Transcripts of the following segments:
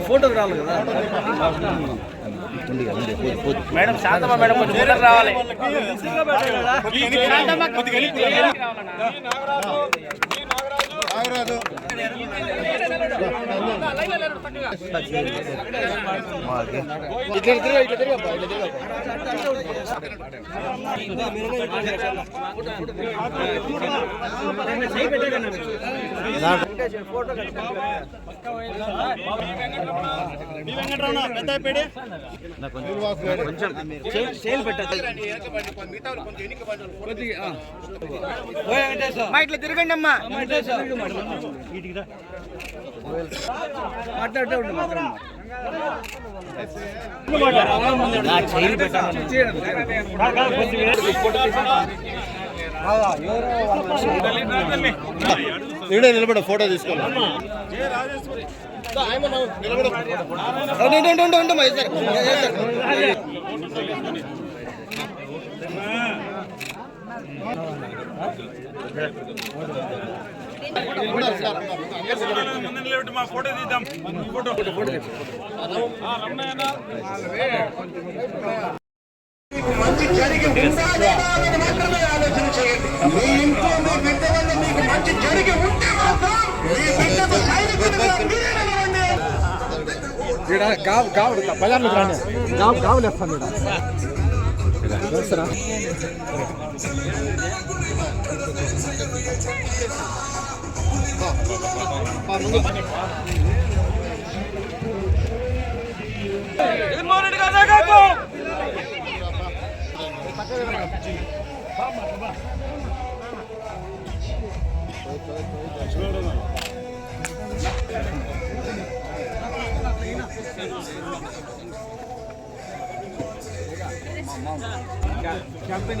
ఫోటోకి రావాలి కదా. మేడం శాంతమ్మ మేడం కొంచెం ముందర రావాలి. పెట్టదు మా ఇట్లా తిరగండి అమ్మా. ఉండు మాట్లాడు ఇక్కడే నిలబడ ఫోటో తీసుకోవాలి మా ఫోటో తీద్దాం ఫోటో మంచి జరిగి ఉండాలి అని మాత్రమే ఆలోచన చేయండి మీ ఇంట్లో మీ బిడ్డ వల్ల మీకు మంచి జరిగి ఉంటే మాత్రం మీ బిడ్డకు సైనికుడిగా మీరే నిలవండి. బజార్లో రాండి 인물을 가져가고! ಕ್ಯಾಂಪೇನ್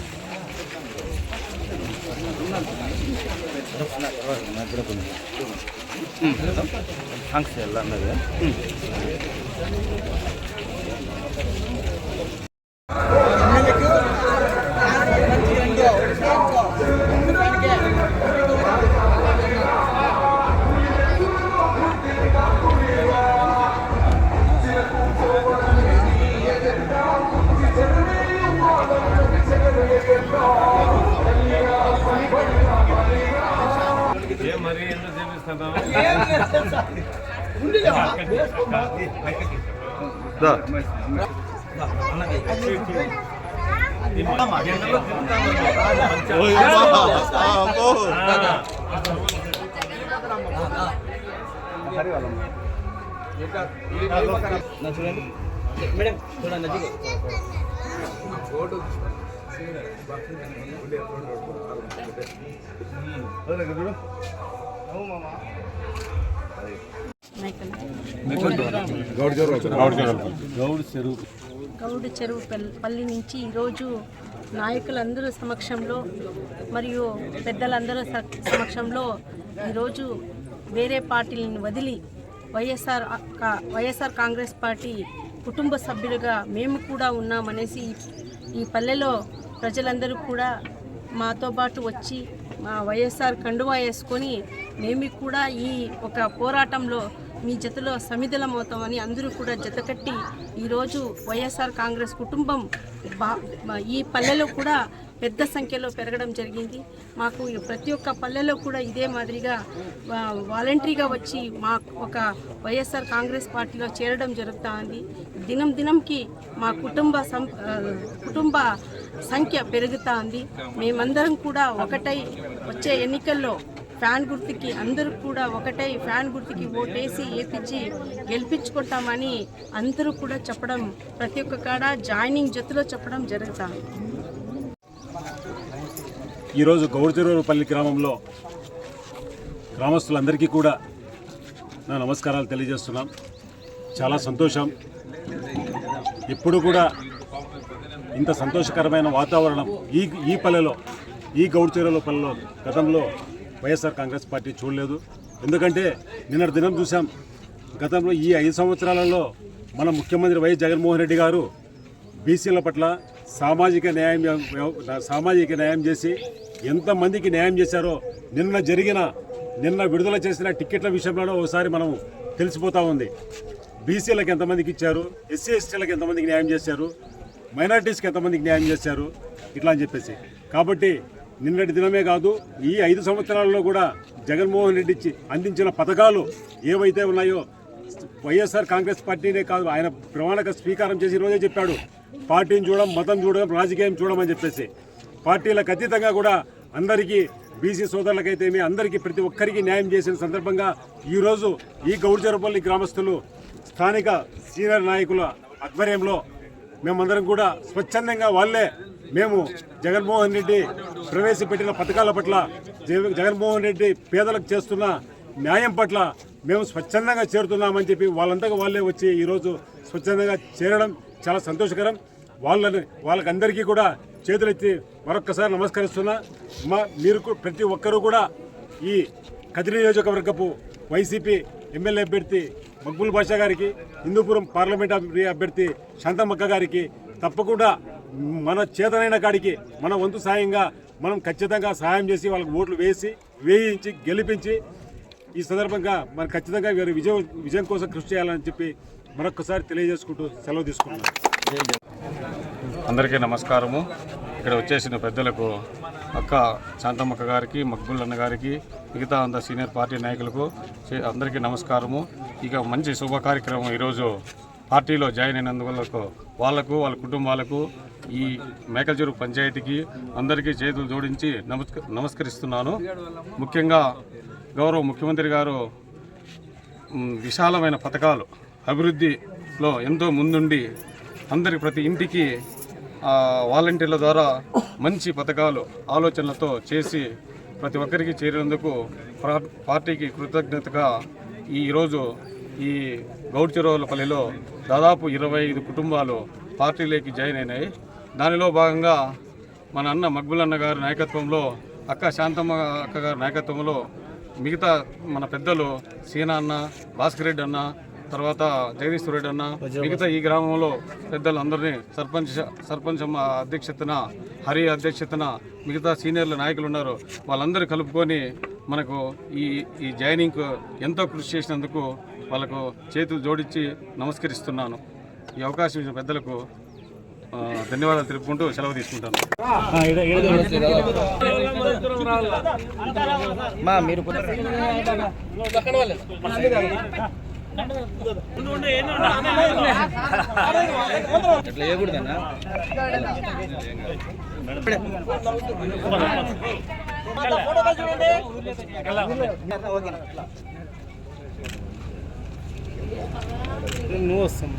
జగన్మోహన్ రెడ్డి గారి నాయకత్వం చూడండి మేడం చూడండి నదిగో గౌడు చెరువు. పల్- పల్లి నుంచి ఈరోజు నాయకులందరూ సమక్షంలో మరియు పెద్దలందరూ సమక్షంలో ఈరోజు వేరే పార్టీలను వదిలి వైఎస్ఆర్ వైఎస్ఆర్ కాంగ్రెస్ పార్టీ కుటుంబ సభ్యులుగా మేము కూడా ఉన్నామనేసి ఈ- ఈ పల్లెలో ప్రజలందరూ కూడా మాతో పాటు వచ్చి మా వైఎస్ఆర్ కండువా వేసుకొని మేము కూడా ఈ ఒక పోరాటంలో మీ జతలో సమిధలమవుతామని అందరూ కూడా జతకట్టి ఈరోజు వైఎస్ఆర్ కాంగ్రెస్ కుటుంబం బా ఈ పల్లెలో కూడా పెద్ద సంఖ్యలో పెరగడం జరిగింది. మాకు ప్రతి ఒక్క పల్లెలో కూడా ఇదే మాదిరిగా వాలంటరీగా వచ్చి మా ఒక వైఎస్ఆర్ కాంగ్రెస్ పార్టీలో చేరడం జరుగుతూ ఉంది దినం దినంకి మా కుటుంబ సం కుటుంబ సంఖ్య పెరుగుతూ ఉంది మేమందరం కూడా ఒకటై వచ్చే ఎన్నికల్లో ఫ్యాన్ గుర్తుకి అందరూ కూడా ఒకటై ఫ్యాన్ గుర్తుకి ఓటేసి ఏపించి గెలిపించుకుంటామని అందరూ కూడా చెప్పడం ప్రతి ఒక్క కాడ జాయినింగ్ జతలో చెప్పడం జరుగుతుంది. ఈరోజు గౌడ్చెరువుపల్లి గ్రామంలో గ్రామస్తులందరికీ కూడా నా నమస్కారాలు తెలియజేస్తున్నాం. చాలా సంతోషం. ఎప్పుడు కూడా ఇంత సంతోషకరమైన వాతావరణం ఈ ఈ పల్లెలో ఈ గౌడ్చెరువుల పల్లెలో గతంలో వైఎస్ఆర్ కాంగ్రెస్ పార్టీ చూడలేదు. ఎందుకంటే నిన్నటి దినం చూసాం గతంలో ఈ ఐదు సంవత్సరాలలో మన ముఖ్యమంత్రి వైఎస్ జగన్మోహన్ రెడ్డి గారు బీసీల పట్ల సామాజిక న్యాయం సామాజిక న్యాయం చేసి ఎంతమందికి న్యాయం చేశారో నిన్న జరిగిన నిన్న విడుదల చేసిన టిక్కెట్ల విషయంలో ఒకసారి మనం తెలిసిపోతా ఉంది. బీసీలకు ఎంతమందికి ఇచ్చారు? ఎస్సీ ఎస్టీలకు ఎంతమందికి న్యాయం చేశారు? మైనార్టీస్కి ఎంతమందికి న్యాయం చేశారు? ఇట్లా అని చెప్పేసి. కాబట్టి నిన్నటి దినమే కాదు ఈ ఐదు సంవత్సరాల్లో కూడా జగన్మోహన్ రెడ్డి అందించిన పథకాలు ఏవైతే ఉన్నాయో వైఎస్ఆర్ కాంగ్రెస్ పార్టీనే కాదు ఆయన ప్రమాణక స్వీకారం చేసి రోజే చెప్పాడు. పార్టీని చూడడం మతం చూడడం రాజకీయం చూడమని చెప్పేసి పార్టీలకు అతీతంగా కూడా అందరికీ బీసీ సోదరులకైతేమి అందరికీ ప్రతి ఒక్కరికి న్యాయం చేసిన సందర్భంగా ఈరోజు ఈ గౌడ్జరపల్లి గ్రామస్తులు స్థానిక సీనియర్ నాయకుల ఆధ్వర్యంలో మేమందరం కూడా స్వచ్ఛందంగా వాళ్ళే మేము జగన్మోహన్ రెడ్డి ప్రవేశపెట్టిన పథకాల పట్ల జగ- జగన్మోహన్ రెడ్డి పేదలకు చేస్తున్న న్యాయం పట్ల మేము స్వచ్ఛందంగా చేరుతున్నామని చెప్పి వాళ్ళంతగా వాళ్ళే వచ్చి ఈరోజు స్వచ్ఛందంగా చేరడం చాలా సంతోషకరం. వాళ్ళని వాళ్ళకందరికీ కూడా చేతులెత్తి మరొక్కసారి నమస్కరిస్తున్నా. మా మీరు ప్రతి ఒక్కరూ కూడా ఈ కదిరి నియోజకవర్గపు వైసీపీ ఎమ్మెల్యే అభ్యర్థి మక్బుల్ బాషా గారికి హిందూపురం పార్లమెంట్ అభ్యర్థి శాంతమ్మక్క గారికి తప్పకుండా మన చేతనైన కాడికి మన వంతు సాయంగా మనం ఖచ్చితంగా సహాయం చేసి వాళ్ళకి ఓట్లు వేసి వేయించి గెలిపించి ఈ సందర్భంగా మనం ఖచ్చితంగా వీరి విజయం విజయం కోసం కృషి చేయాలని చెప్పి మరొకసారి తెలియజేసుకుంటూ సెలవు తీసుకున్నాను అందరికీ నమస్కారము. ఇక్కడ వచ్చేసిన పెద్దలకు అక్క శాంతమ్మక్క గారికి మక్బుల్ అన్న గారికి మిగతా అంత సీనియర్ పార్టీ నాయకులకు చే- అందరికీ నమస్కారము. ఇక మంచి శుభ కార్యక్రమం ఈరోజు పార్టీలో జాయిన్ అయినందువల్ల వాళ్ళకు వాళ్ళ కుటుంబాలకు ఈ మేకల్చెరువు పంచాయతీకి అందరికీ చేతులు జోడించి నమస్క నమస్కరిస్తున్నాను. ముఖ్యంగా గౌరవ ముఖ్యమంత్రి గారు విశాలమైన పథకాలు అభివృద్ధిలో ఎంతో ముందుండి అందరికి ప్రతి ఇంటికి వాలంటీర్ల ద్వారా మంచి పథకాలు ఆలోచనలతో చేసి ప్రతి ఒక్కరికి చేరినందుకు పార్టీకి కృతజ్ఞతగా ఈరోజు ఈ గౌడ్చెరువులపల్లిలో దాదాపు ఇరవై ఐదు కుటుంబాలు పార్టీలోకి జాయిన్ అయినాయి. దానిలో భాగంగా మన అన్న మక్బులన్న గారి నాయకత్వంలో అక్క శాంతమ్మ అక్క గారి నాయకత్వంలో మిగతా మన పెద్దలు సీనా అన్న భాస్కర్ రెడ్డి అన్న తర్వాత జగదీశ్వర రెడ్డి అన్న మిగతా ఈ గ్రామంలో పెద్దలు అందరినీ సర్పంచ్ సర్పంచ్ అమ్మ అధ్యక్షతన హరి అధ్యక్షతన మిగతా సీనియర్ల నాయకులు ఉన్నారు. వాళ్ళందరూ కలుపుకొని మనకు ఈ ఈ జాయినింగ్కు ఎంతో కృషి చేసినందుకు వాళ్ళకు చేతులు జోడించి నమస్కరిస్తున్నాను. ఈ అవకాశం ఇచ్చిన పెద్దలకు ధన్యవాదాలు తెలుపుకుంటూ సెలవు తీసుకుంటాను. మీరు అట్లా వేయకూడదన్నా నువ్వు వస్తాం